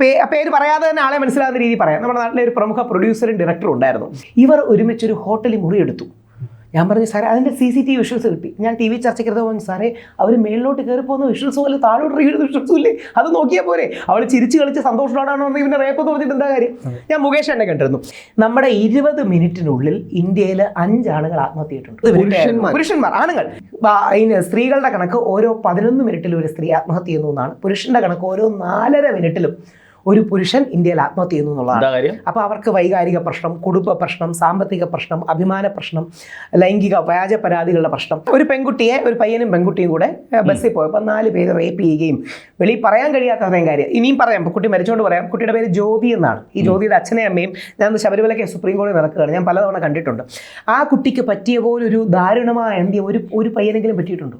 പേ- പേര് പറയാതെ തന്നെ ആളെ മനസ്സിലാകുന്ന രീതി പറയാം. നമ്മുടെ നാട്ടിലെ ഒരു പ്രമുഖ പ്രൊഡ്യൂസറും ഡയറക്ടറും ഉണ്ടായിരുന്നു. ഇവർ ഒരുമിച്ചൊരു ഹോട്ടലിൽ മുറിയെടുത്തു. ഞാൻ പറഞ്ഞു സാറേ അതിന്റെ C C T V visuals കിട്ടി. ഞാൻ ടി വി ചർച്ചയ്ക്കരുത് പോകുന്നു സാറേ അവർ മേളിലോട്ട് കയറി പോകുന്ന വിഷ്വൽസ് പോലെ താഴോട്ട് റീഡ് വിഷ്വൽസും ഇല്ലേ? അത് നോക്കിയാൽ പോരെ. അവൾ ചിരിച്ച് കളിച്ച് സന്തോഷത്തോടാണ് പറഞ്ഞാൽ പിന്നെ റേപ്പ് എന്ന് പറഞ്ഞിട്ട് എന്താ കാര്യം? ഞാൻ മുകേഷ് എന്നെ കണ്ടിരുന്നു. നമ്മുടെ ഇരുപത് മിനിറ്റിനുള്ളിൽ ഇന്ത്യയിൽ അഞ്ചാളുകൾ ആത്മഹത്യ ചെയ്തിട്ടുണ്ട്. പുരുഷന്മാർ. ആണുങ്ങൾ. അതിന് സ്ത്രീകളുടെ കണക്ക് ഓരോ പതിനൊന്ന് മിനിറ്റിലും ഒരു സ്ത്രീ ആത്മഹത്യ ചെയ്യുന്നു എന്നാണ്. പുരുഷന്റെ കണക്ക് ഓരോ നാലര മിനിറ്റിലും ഒരു പുരുഷൻ ഇന്ത്യയിൽ ആത്മഹത്യ ചെയ്യുന്നു എന്നുള്ളതാണ്. അപ്പോൾ അവർക്ക് വൈകാരിക പ്രശ്നം കുടുംബ പ്രശ്നം സാമ്പത്തിക പ്രശ്നം അഭിമാന പ്രശ്നം ലൈംഗിക വ്യാജ പരാതികളുടെ പ്രശ്നം. ഒരു പെൺകുട്ടിയെ ഒരു പയ്യനും പെൺകുട്ടിയും കൂടെ ബസ്സിൽ പോയപ്പോൾ നാല് പേര് റേപ്പ് ചെയ്യുകയും വെളി പറയാൻ കഴിയാത്ത അത്രയും കാര്യം. ഇനിയും പറയാം കുട്ടി മരിച്ചുകൊണ്ട് പറയാം. കുട്ടിയുടെ പേര് ജ്യോതി എന്നാണ്. ഈ ജ്യോതിയുടെ അച്ഛനെയും അമ്മയും ഞാൻ ഒന്ന് ശബരിമലയ്ക്ക് സുപ്രീം കോടതി നടക്കുകയാണ്. ഞാൻ പലതവണ കണ്ടിട്ടുണ്ട്. ആ കുട്ടിക്ക് പറ്റിയ പോലൊരു ദാരുണമായ എന്തി ഒരു ഒരു പയ്യനെങ്കിലും പറ്റിയിട്ടുണ്ടോ?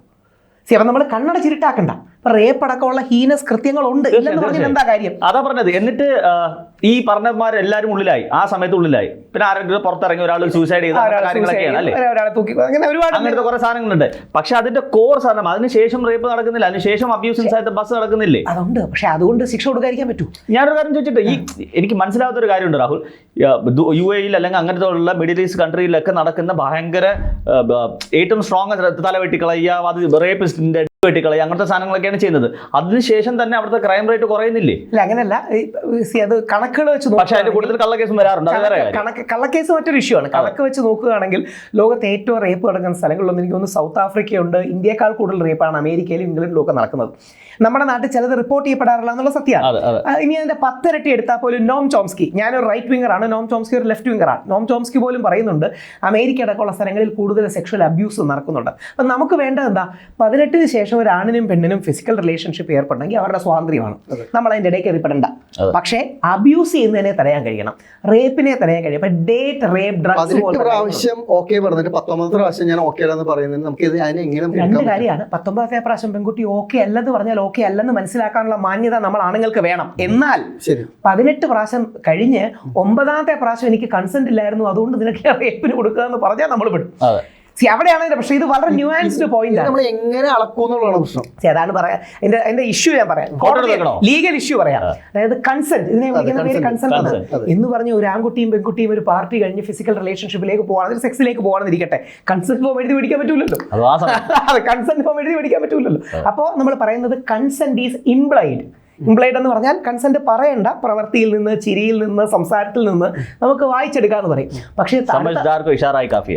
സി അപ്പം നമ്മൾ കണ്ണടച്ചിരിട്ടാക്കണ്ട ഇപ്പൊ റേപ്പ് അടക്കമുള്ള ഹീനസ് കൃത്യങ്ങളുണ്ട് ഇല്ലെന്ന് പറഞ്ഞാൽ എന്താ കാര്യം? അതാ പറഞ്ഞത്. എന്നിട്ട് ഈ പറഞ്ഞമാരെല്ലാരും ഉള്ളിലായി. ആ സമയത്ത് ഉള്ളിലായി. പിന്നെ ആരെങ്കിലും പുറത്തിറങ്ങി ഒരാൾ സൂസൈഡ് ചെയ്ത കാര്യങ്ങളൊക്കെയാണ് അല്ലേ? അങ്ങനെ ഒരുപാട് അങ്ങനത്തെ കുറെ സാധനങ്ങളുണ്ട്. പക്ഷെ അതിന്റെ കോർ സാധനം അതിനുശേഷം റേപ്പ് നടക്കുന്നില്ല. അതിനുശേഷം അബ്യൂസ് ഇൻസൈഡ് ബസ് നടക്കുന്നില്ലേ? അതുണ്ട്. പക്ഷെ അതുകൊണ്ട് ശിക്ഷ കൊടുക്കാതിരിക്കാൻ പറ്റൂ. ഞാനൊരു കാര്യം ചോദിച്ചിട്ട് ഈ എനിക്ക് മനസ്സിലാവാത്ത ഒരു കാര്യമുണ്ട് രാഹുൽ. യു എയിൽ അല്ലെങ്കിൽ അങ്ങനത്തെ ഉള്ള മിഡിൽ ഈസ്റ്റ് കൺട്രിയിലൊക്കെ നടക്കുന്ന ഭയങ്കര ഏറ്റവും സ്ട്രോങ് തല വെട്ടിക്കളയുക അത് റേപ്പിസ്റ്റിന്റെ വെട്ടിക്കളയുക അങ്ങനത്തെ സാധനങ്ങളൊക്കെയാണ് ചെയ്യുന്നത്. അതിനുശേഷം തന്നെ അവിടുത്തെ ക്രൈം റേറ്റ് കുറയുന്നില്ലേ? ഇല്ല അങ്ങനെയല്ല. അത് കണക്കുകൾ വെച്ച് പക്ഷെ അതിന്റെ കൂടുതൽ കള്ളക്കേസും വരാറുണ്ട്. കണക്ക് കള്ളക്കേസ് മറ്റൊരു ഇഷ്യൂ ആണ്. കണക്ക് വെച്ച് നോക്കുകയാണെങ്കിൽ ലോകത്തെ ഏറ്റവും റേപ്പ് നടക്കുന്ന സ്ഥലങ്ങളിലൊന്നും എനിക്ക് തോന്നുന്നു സൗത്ത് ആഫ്രിക്കയുണ്ട് ഇന്ത്യക്കാൾ കൂടുതൽ റേപ്പാണ് അമേരിക്കയിലും ഇംഗ്ലണ്ടിലും ഒക്കെ നടക്കുന്നത്. നമ്മുടെ നാട്ടിൽ ചിലത് റിപ്പോർട്ട് ചെയ്യപ്പെടാറില്ല എന്നുള്ള സത്യമാണ് ഇനി അതിന്റെ പത്തിരട്ടി എടുത്താൽ പോലും നോം ചോംസ്കി. ഞാനൊരു റൈറ്റ് വിംഗർ ആണ്. നോം ചോംസ്കി ഒരു ലെഫ്റ്റ് വിംഗർ ആണ്. നോം ചോംസ്കി പോലും പറയുന്നുണ്ട് അമേരിക്ക അടക്കമുള്ള സ്ഥലങ്ങളിൽ കൂടുതൽ സെക്ഷൽ അബ്യൂസ് നടക്കുന്നുണ്ട്. അപ്പം നമുക്ക് വേണ്ടത് എന്താ? പതിനെട്ടിന് ശേഷം ഒരു ആണിനും പെണ്ണിനും ഫിസിക്കൽ റിലേഷൻഷിപ്പ് ഏർപ്പെടണമെങ്കിൽ അവരുടെ സ്വാതന്ത്ര്യമാണ്. നമ്മൾ അതിന്റെ ഇടയ്ക്ക് എറിപ്പെടേണ്ട പക്ഷേ അബ്യൂസ് ചെയ്യുന്നതിനെ തടയാൻ കഴിയണം. റേപ്പിനെ തടയാൻ കഴിയും ഡേറ്റ് റേപ്പ് ഡ്രഗ്സ് പ്രാവശ്യം ഓക്കെ പറഞ്ഞിട്ട് പത്തൊമ്പത് പ്രാവശ്യം ഞാൻ ഓക്കെ എന്ന് പറയുന്നത് നമുക്ക് ഇത് അതിനെ എങ്ങനെ നമുക്ക് രണ്ട്? കാര്യമാണ്. പത്തൊമ്പതാമത്തെ പ്രാവശ്യം പെൺകുട്ടി ഓക്കെ അല്ലെന്ന് പറഞ്ഞാൽ ഓക്കെ അല്ലെന്ന് മനസ്സിലാക്കാനുള്ള മാന്യത നമ്മൾ ആണുങ്ങൾക്ക് വേണം. എന്നാൽ പതിനെട്ട് പ്രാവശ്യം കഴിഞ്ഞ് ഒമ്പതാമത്തെ പ്രാവശ്യം എനിക്ക് കൺസെന്റ് ഇല്ലായിരുന്നു. അതുകൊണ്ട് നിനക്ക് റേപ്പിന് കൊടുക്കുക എന്ന് പറഞ്ഞാൽ നമ്മൾ വിടും അതെ. സി അവിടെയാണ് പക്ഷേ ഇത് വളരെ ന്യൂആൻസ്ഡ് പോയിന്റ് നമ്മൾ എങ്ങനെ അളക്കൂന്നുള്ളതാണ് പ്രശ്നം. See, അതാണ് പറയാ. എന്റെ എന്റെ ഇഷ്യൂ ഞാൻ പറയാം. കോടതി ലീഗൽ ഇഷ്യൂ പറയാം. അതായത് കൺസെന്റ് ഇതിനെ വിളിക്കുന്ന പേര് കൺസെന്റ്. എന്ന് പറഞ്ഞ ഒരു ആൺകുട്ടിയും പെൺകുട്ടിയും ഒരു പാർട്ടി കഴിഞ്ഞ് ഫിസിക്കൽ റിലേഷൻഷിപ്പിലേക്ക് പോകണം സെക്സിലേക്ക് പോകണമെന്നിരിക്കട്ടെ കൺസെന്റ് ഫോം എഴുതി പിടിക്കാൻ പറ്റൂലല്ലോ. കൺസെന്റ് ഫോം എഴുതി പിടിക്കാൻ പറ്റൂലല്ലോ. അപ്പോൾ നമ്മൾ പറയുന്നത് കൺസെന്റ് ഈസ് ഇംപ്ലൈഡ് ഇംപ്ലൈഡ് എന്ന് പറഞ്ഞാൽ കൺസെന്റ് പറയണ്ട പ്രവൃത്തിയിൽ നിന്ന് ചിരിയിൽ നിന്ന് സംസാരത്തിൽ നിന്ന് നമുക്ക് വായിച്ചെടുക്കാന്ന് പറയും. പക്ഷേ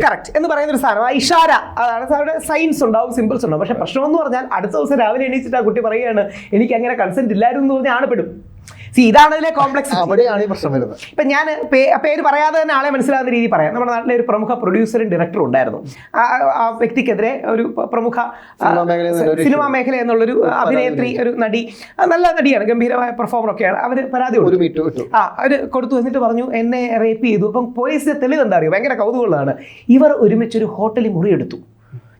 കറക്റ്റ് എന്ന് പറയുന്ന ഒരു സാധനം. ആ ഇഷാര അതാണ് സാറിന്റെ സയൻസ് ഉണ്ടാവും സിമ്പിൾസ് ഉണ്ടാവും. പക്ഷെ പ്രശ്നം എന്ന് പറഞ്ഞാൽ അടുത്ത ദിവസം രാവിലെ എണീച്ചിട്ട് ആ കുട്ടി പറയുകയാണ് എനിക്ക് അങ്ങനെ കൺസെന്റ് ഇല്ലായിരുന്നു എന്ന് പറഞ്ഞാൽ ആണ് പെടും സി ഇതാണ് ഇതിലെ കോംപ്ലക്സ് അവിടെയാണ് ഈ പ്രശ്നം വരുന്നത്. ഇപ്പൊ ഞാൻ പേര് പറയാതെ തന്നെ ആളെ മനസ്സിലാകുന്ന രീതി പറയാം. നമ്മുടെ നാട്ടിലെ ഒരു പ്രമുഖ പ്രൊഡ്യൂസറും ഡയറക്ടറും ഉണ്ടായിരുന്നു. ആ- വ്യക്തിക്കെതിരെ ഒരു പ്രമുഖ സിനിമാ മേഖല എന്നുള്ളൊരു അഭിനേത്രി ഒരു നടി നല്ല നടിയാണ് ഗംഭീരമായ പെർഫോമർ ഒക്കെയാണ്. അവർ പരാതി കൊടുത്തു. ആ അവർ കൊടുത്തു വന്നിട്ട് പറഞ്ഞു എന്നെ റേപ്പ് ചെയ്തു. അപ്പം പോലീസിന്റെ തെളിവ് എന്താ അറിയോ? ഭയങ്കര കൗതുകമുള്ളതാണ്. ഇവർ ഒരുമിച്ചൊരു ഹോട്ടലിൽ മുറിയെടുത്തു.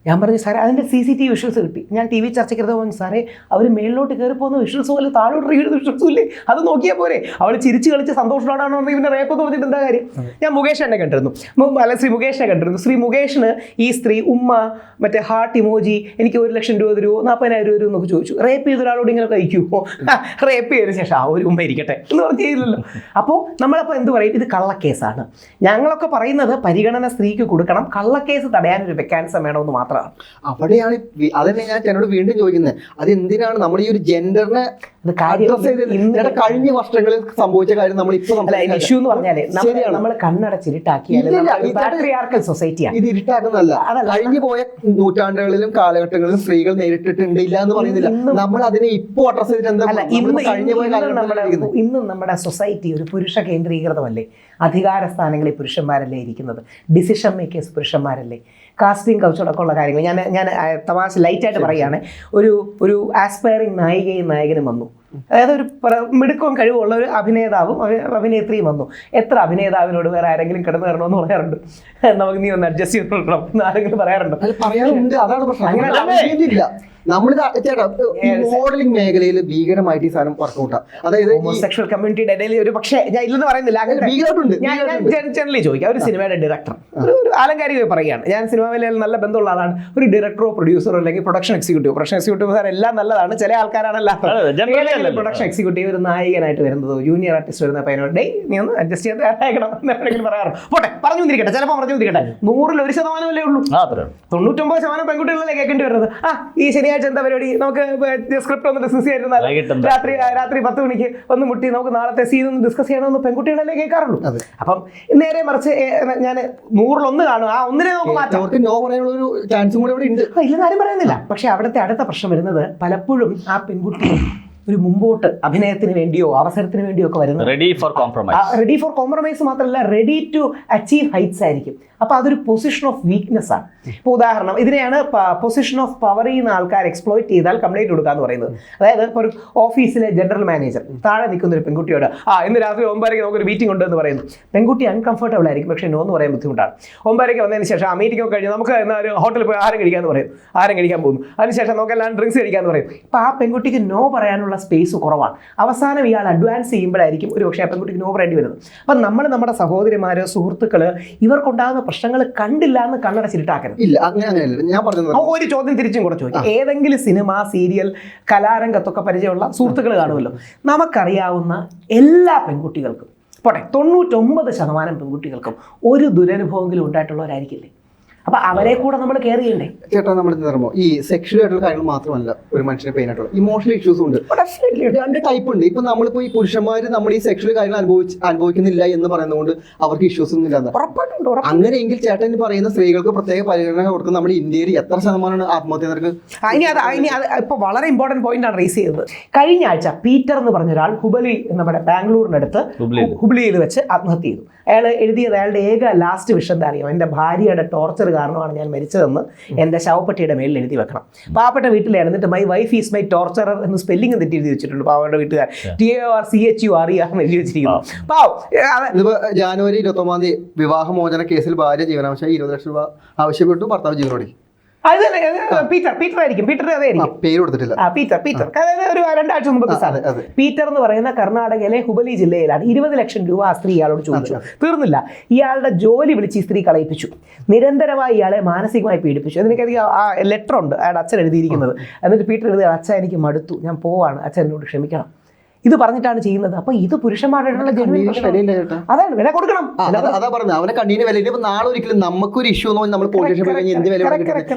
ഞാൻ പറഞ്ഞു സാറേ അതിന്റെ C C T V visuals കിട്ടി. ഞാൻ ടി വി ചർച്ചയ്ക്കരുത് പോകുന്നു സാറേ അവർ മേളിലോട്ട് കയറി പോകുന്ന വിഷ്വൽസ് പോലെ താഴോട്ട് റീഡ് വിഷ്വൽസും ഇല്ലേ? അത് നോക്കിയാൽ പോരെ. അവൾ ചിരിച്ച് കളിച്ച് സന്തോഷത്തോടാണ് ഇവന്റെ റേപ്പ് എന്ന് പറഞ്ഞിട്ട് എന്താ കാര്യം? ഞാൻ മുകേഷ് എന്നെ കണ്ടിരുന്നു അല്ല ശ്രീ മുകേഷിനെ കണ്ടിരുന്നു. ശ്രീ മുകേഷിന് ഈ സ്ത്രീ ഉമ്മ മറ്റേ ഹാർട്ട് ഇമോജി എനിക്ക് ഒരു ലക്ഷം രൂപ തരുമോ നാൽപ്പതിനായിരം രൂപ എന്നൊക്കെ ചോദിച്ചു. റേപ്പ് ചെയ്ത ഒരാളോട് ഇങ്ങനെ കഴിക്കുമോ റേപ്പ് ചെയ്തതിന് ശേഷം ആ ഒരു ഉമ്മ ഇരിക്കട്ടെ എന്ന് പറഞ്ഞില്ലല്ലോ അപ്പോൾ നമ്മളപ്പോൾ എന്ത് പറയും? ഇത് കള്ളക്കേസാണ്. ഞങ്ങളൊക്കെ പറയുന്നത് പരിഗണന സ്ത്രീക്ക് കൊടുക്കണം കള്ളക്കേസ് തടയാൻ ഒരു മെക്കാനിസം വേണമെന്ന് മാത്രമാണ് അവിടെയാണ് അതന്നെ ഞാൻ എന്നോട് വീണ്ടും ചോദിക്കുന്നത് അത് എന്തിനാണ് നമ്മൾ ഈ ഒരു ജെൻഡറിനെ കഴിഞ്ഞ വർഷങ്ങളിൽ സംഭവിച്ച കാര്യം നമ്മൾ ഇപ്പൊ ഇഷ്യൂ എന്ന് പറഞ്ഞാൽ നമ്മൾ പാട്രിയാർക്കൽ സൊസൈറ്റിയാണ് ഇത് ഇരുട്ടാക്കുന്നതല്ല. അതല്ല. കഴിഞ്ഞു പോയ നൂറ്റാണ്ടുകളിലും കാലഘട്ടങ്ങളിലും സ്ത്രീകൾ നേരിട്ടിട്ടുണ്ട് ഇല്ല എന്ന് പറയുന്നില്ല. നമ്മൾ അതിനെ ഇപ്പൊ അഡ്രസ് ചെയ്തിട്ട് ഇന്നും നമ്മുടെ സൊസൈറ്റി ഒരു പുരുഷ കേന്ദ്രീകൃതമല്ലേ? അധികാര സ്ഥാനങ്ങളിൽ പുരുഷന്മാരല്ലേ ഇരിക്കുന്നത്? ഡിസിഷൻ മേക്കേഴ്സ് പുരുഷന്മാരല്ലേ? കാസ്റ്റിംഗ് കൗച്ചടക്കം ഉള്ള കാര്യങ്ങൾ. ഞാൻ ഞാൻ തമാശ ലൈറ്റായിട്ട് പറയുകയാണ്. ഒരു ഒരു ആസ്പയറിംഗ് നായികയും നായകനും വന്നു. അതായത് ഒരു മിടുക്കവും കഴിവുള്ള ഒരു അഭിനേതാവും അഭി- അഭിനേത്രിയും വന്നു. എത്ര അഭിനേതാവിനോട് വേറെ ആരെങ്കിലും കിടന്നു വരണമെന്ന് പറയാറുണ്ട്? നമുക്ക് നീ ഒന്ന് അഡ്ജസ്റ്റ് ചെയ്തോളണം ആരെങ്കിലും പറയാറുണ്ട്. പറയാറുണ്ട്. അതാണ് പ്രശ്നം. അങ്ങനെ നമ്മളിത് ചേട്ടാ ഈ മോഡലിംഗ് മേഖലയിൽ ഭീകരമായിട്ട് ഈ സാധനം വർക്കൗട്ടാ. അതായത് സെക്ഷൽ ഹോമോസെക്ഷൽ കമ്മ്യൂണിറ്റിയുടെ ഇടയിൽ ഒരു പക്ഷേ ഞാൻ ഇല്ലെന്ന് പറയുന്നില്ല അങ്ങനെ ഭീകരമായിട്ടുണ്ട് ഞാൻ ഞാൻ ജനറലി ചോദിക്കാം ഒരു സിനിമയുടെ ഡയറക്ടർ ഒരു ആലങ്കാരിക പറയുകയാണ് ഞാൻ സിനിമ മേഖലയിൽ നല്ല ബന്ധമുള്ള ആളാണ് ഒരു ഡയറക്ടറോ പ്രൊഡ്യൂസറോ അല്ലെങ്കിൽ production executive production executive sir എല്ലാം നല്ലതാണ് ചില ആൾക്കാരാണ് അതെ, generally അല്ലല്ലോ. പ്രൊഡക്ഷൻ എക്സിക്യൂട്ടീവ് ഒരു നായകനായിട്ട് വരുന്നത് ജൂനിയർ ആർട്ടിസ്റ്റ് വരുന്ന പയ്യനോട് ഡേ നീ ഒന്ന് അഡ്ജസ്റ്റ് ചെയ്ത് എന്ന് എപ്പോഴെങ്കിലും പറയാറ്. പോട്ടെ പറഞ്ഞു വന്നിരിക്കട്ടെ ചിലപ്പോൾ പറഞ്ഞു വന്നിരിക്കട്ടെ നൂറിൽ ഒരു ശതമാനമല്ലേ ഉള്ളൂ. തൊണ്ണൂറ്റൊമ്പത് ശതമാനം പെൺകുട്ടികളല്ലേ കേൾക്കേണ്ടി വരുന്നത്. ആ ഈ ശനിയാഴ്ച എന്താ പരിപാടി? നമുക്ക് സ്ക്രിപ്റ്റ് ഒന്ന് ഡിസ്കസ് ചെയ്യാതിരുന്നാൽ രാത്രി രാത്രി. പത്ത് മണിക്ക് ഒന്ന് മുട്ടി. നമുക്ക് നാളത്തെ സീൻ ഒന്ന് ഡിസ്കസ് ചെയ്യണമെന്ന് പെൺകുട്ടികളല്ലേ കേൾക്കാറുള്ളൂ. അപ്പം നേരെ മറിച്ച് ഞാൻ നൂറിലൊന്ന് കാണും. ആ ഒന്നിനെ നമുക്ക് മാറ്റാം. അവർക്ക് നോ പറയാനുള്ള ഒരു ചാൻസും കൂടെ ഇവിടെ ഉണ്ട്. ആ, ഇല്ലെന്ന് ആരും പറയുന്നില്ല. പക്ഷെ അവിടുത്തെ അടുത്ത പ്രശ്നം വരുന്നത് പലപ്പോഴും ആ പെൺകുട്ടി ഒരു മുമ്പോട്ട് അഭിനയത്തിന് വേണ്ടിയോ അവസരത്തിന് വേണ്ടിയോ ഒക്കെ വരുന്നത്. Ready for compromise ready for compromise മാത്രമല്ല റെഡി ടു അച്ചീവ് ഹൈറ്റ്സ് ആയിരിക്കും. അപ്പോൾ അതൊരു പൊസിഷൻ ഓഫ് വീക്ക്നെസ് ആണ്. ഇപ്പോൾ ഉദാഹരണം ഇതിനെയാണ് പൊസിഷൻ ഓഫ് പവർ ചെയ്യുന്ന ആൾക്കാർ എക്സ്പ്ലോയിറ്റ് ചെയ്താൽ കംപ്ലൈന്റ് കൊടുക്കുക എന്ന് പറയുന്നത്. അതായത് ഇപ്പോൾ ഒരു ഓഫീസിലെ ജനറൽ മാനേജർ താഴെ നിൽക്കുന്ന ഒരു പെൺകുട്ടിയോട് ആ ഇന്ന് രാത്രി ഒമ്പതരയ്ക്ക് നമുക്കൊരു മീറ്റിംഗ് ഉണ്ട് എന്ന് പറയുന്നു. പെൺകുട്ടി അൺകംഫർട്ടബിൾ ആയിരിക്കും പക്ഷേ നോ എന്ന് പറയാൻ ബുദ്ധിമുട്ടാണ്. ഒമ്പതരയ്ക്ക് വന്നതിന് ശേഷം ആ മീറ്റിംഗ് ഒക്കെ കഴിഞ്ഞ് നമുക്ക് എന്നാൽ ഒരു ഹോട്ടലിൽ പോയി ആരും കഴിക്കാമെന്ന് പറയും ആരും കഴിക്കാൻ പോകുന്നു. അതിനുശേഷം നമുക്ക് എല്ലാം ഡ്രിങ്ക്സ് കഴിക്കാമെന്ന് പറയും ഇപ്പൊ ആ പെൺകുട്ടിക്ക് നോ പറയാനുള്ള സ്പേസ് കുറവാണ്. അവസാനം ഇയാൾ അഡ്വാൻസ് ചെയ്യുമ്പോഴായിരിക്കും ഒരു പക്ഷേ പെൺകുട്ടിക്ക് നോ പറയേണ്ടി വരുന്നത്. അപ്പം നമ്മൾ നമ്മുടെ സഹോദരിമാർ സുഹൃത്തുക്കൾ ഇവർക്കുണ്ടാകുന്ന പ്രശ്നങ്ങൾ കണ്ടില്ല എന്ന് കണ്ണടച്ചിട്ടാക്കരുത്. ഇല്ല അങ്ങനെ അങ്ങനെയല്ല. ഞാൻ പറഞ്ഞത് ഒരു ചോദ്യം തിരിച്ചും കൂടെ ചോദിക്കാം. ഏതെങ്കിലും സിനിമ സീരിയൽ കലാരംഗത്തൊക്കെ പരിചയമുള്ള സുഹൃത്തുക്കൾ കാണുമല്ലോ. നമുക്കറിയാവുന്ന എല്ലാ പെൺകുട്ടികൾക്കും പോട്ടെ തൊണ്ണൂറ്റൊമ്പത് ശതമാനം പെൺകുട്ടികൾക്കും ഒരു ദുരനുഭവമെങ്കിലും ഉണ്ടായിട്ടുള്ളവരായിരിക്കില്ലേ? അപ്പൊ അവരെ കൂടെ നമ്മൾ കെയർ ചെയ്യണ്ടേ? ചേട്ടാ നമ്മൾ എന്താ പറയുമ്പോൾ ഈ സെക്ഷൽ ആയിട്ടുള്ള കാര്യങ്ങൾ മാത്രമല്ല ഒരു മനുഷ്യന് പെയിൻ ആയിട്ടുള്ള. ഇമോഷണൽ ഇഷ്യൂസ് ഉണ്ട്. Definitely. രണ്ട് ടൈപ്പ് ഉണ്ട്. ഇപ്പൊ നമ്മളിപ്പോ ഈ പുരുഷന്മാർ നമ്മൾ ഈ സെക്ഷൽ കാര്യങ്ങൾ അനുഭവിച്ച് അനുഭവിക്കുന്നില്ല എന്ന് പറയുന്നതുകൊണ്ട് അവർക്ക് ഇഷ്യൂസ് ഒന്നും ഇല്ലാന്ന്. അങ്ങനെയെങ്കിൽ ചേട്ടൻ പറയുന്ന സ്ത്രീകൾക്ക് പ്രത്യേക പരിഗണന കൊടുക്കുന്ന നമ്മുടെ ഇന്ത്യയിൽ എത്ര ശതമാനമാണ് ആത്മഹത്യ നിരക്ക്? ഇപ്പൊ ഇനി അത് ഇനി അത് ഇപ്പോൾ വളരെ ഇമ്പോർട്ടന്റ് പോയിന്റ് ആണ് റേസ് ചെയ്തത്. കഴിഞ്ഞ ആഴ്ച പീറ്റർ എന്ന് പറഞ്ഞ ഒരാൾ ഹുബലി നമ്മുടെ ബാംഗ്ലൂരിനടുത്ത് ഹുബ്ലിയിൽ. വെച്ച് ആത്മഹത്യ ചെയ്തു. അയാൾ എഴുതിയത് അയാളുടെ ഏക ലാസ്റ്റ് വിഷം എന്താ അറിയാം എന്റെ ഭാര്യയുടെ ടോർച്ചർ കാരണമാണ് ഞാൻ മരിച്ചതെന്ന് എന്റെ ശവപ്പെട്ടിയുടെ മേലിൽ എഴുതി വെക്കണം. പാവപ്പെട്ട വീട്ടിലാണ് എന്നിട്ട് my wife is my torturer എന്ന് സ്പെല്ലിംഗ് തെറ്റി എഴുതി വെച്ചിട്ടുണ്ട് പാവയുടെ വീട്ടുകാർ. T A R C H U R E R എഴുതി വെച്ചിരിക്കുന്നു. പാവ്. ജാനുവരി ഇരുപത്തൊമ്പതാം തീയതി വിവാഹമോചന കേസിൽ ഭാര്യ ജീവനാംശം ഇരുപത് ലക്ഷം രൂപ ആവശ്യപ്പെട്ടു ഭർത്താവ് ജീവനോടി. അത് തന്നെ പീറ്റർ പീറ്റർ ആയിരിക്കും പീറ്റർ അതായിരിക്കും പേര് കൊടുത്തിട്ടില്ല. ആ പീറ്റർ പീറ്റർ. അതായത് ഒരു രണ്ടാഴ്ച മുമ്പ് അതെ. പീറ്റർ എന്ന് പറയുന്ന കർണാടകയിലെ ഹുബലി ജില്ലയിലാണ് ഇരുപത് ലക്ഷം രൂപ ആ സ്ത്രീ ഇയാളോട് ചോദിച്ചു. തീർന്നില്ല. ഇയാളുടെ ജോലി വിളിച്ച് ഈ സ്ത്രീ കളയിപ്പിച്ചു. നിരന്തരമായി ഇയാളെ മാനസികമായി പീഡിപ്പിച്ചു. അതിനൊക്കെ ആ ലെറ്റർ ഉണ്ട്. അയാളുടെ അച്ഛൻ എഴുതിയിരിക്കുന്നത്. എന്നിട്ട് പീറ്റർ എഴുതി അച്ഛൻ എനിക്ക് മടുത്തു. ഞാൻ പോവാണ്. അച്ഛൻ എന്നോട് ക്ഷമിക്കണം. ഇത് പറഞ്ഞിട്ടാണ് ചെയ്യുന്നത്. അപ്പൊ ഇത് പുരുഷന്മാരുടെ അതാണ് വില കൊടുക്കണം. അതാ- പറഞ്ഞത്. അവനെ കണ്ണീന് വില ഇപ്പൊ നാളെ ഒരിക്കലും നമുക്കൊരു ഇഷ്യൂ എന്ന് നമ്മൾ എന്ത് വില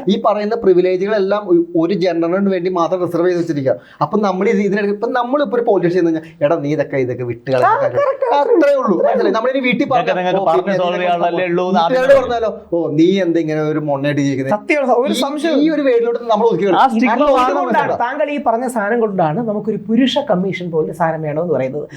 ഈ പറയുന്ന പ്രിവിലേജുകളെല്ലാം ഒരു ജനറലിന് വേണ്ടി മാത്രം റിസർവ് ചെയ്ത് വെച്ചിരിക്കുക. അപ്പൊ നമ്മൾ ഇത് ഇതിനെടുക്ക് ഇപ്പൊ നമ്മളിപ്പോ ഒരു സ്റ്റേഷൻ കഴിഞ്ഞാൽ എടാ നീ ഇതൊക്കെ ഇതൊക്കെ വിട്ട് കളയാൻ അത്രേ ഉള്ളൂ. നമ്മളിനി വീട്ടിൽ പറഞ്ഞാലോ? ഓ നീ എന്താ ഇങ്ങനെ ഒരു മൊണ്ണയായിട്ട് ജീവിക്കുന്നത് സത്യമാണ് ഒരു സംശയം. ഈ ഒരു നമ്മൾ താങ്കൾ ഈ പറഞ്ഞ സാധനം കൊണ്ടാണ് നമുക്കൊരു പുരുഷ കമ്മീഷൻ പോലെ സാധനം വേണമെന്ന് പറയുന്നത്.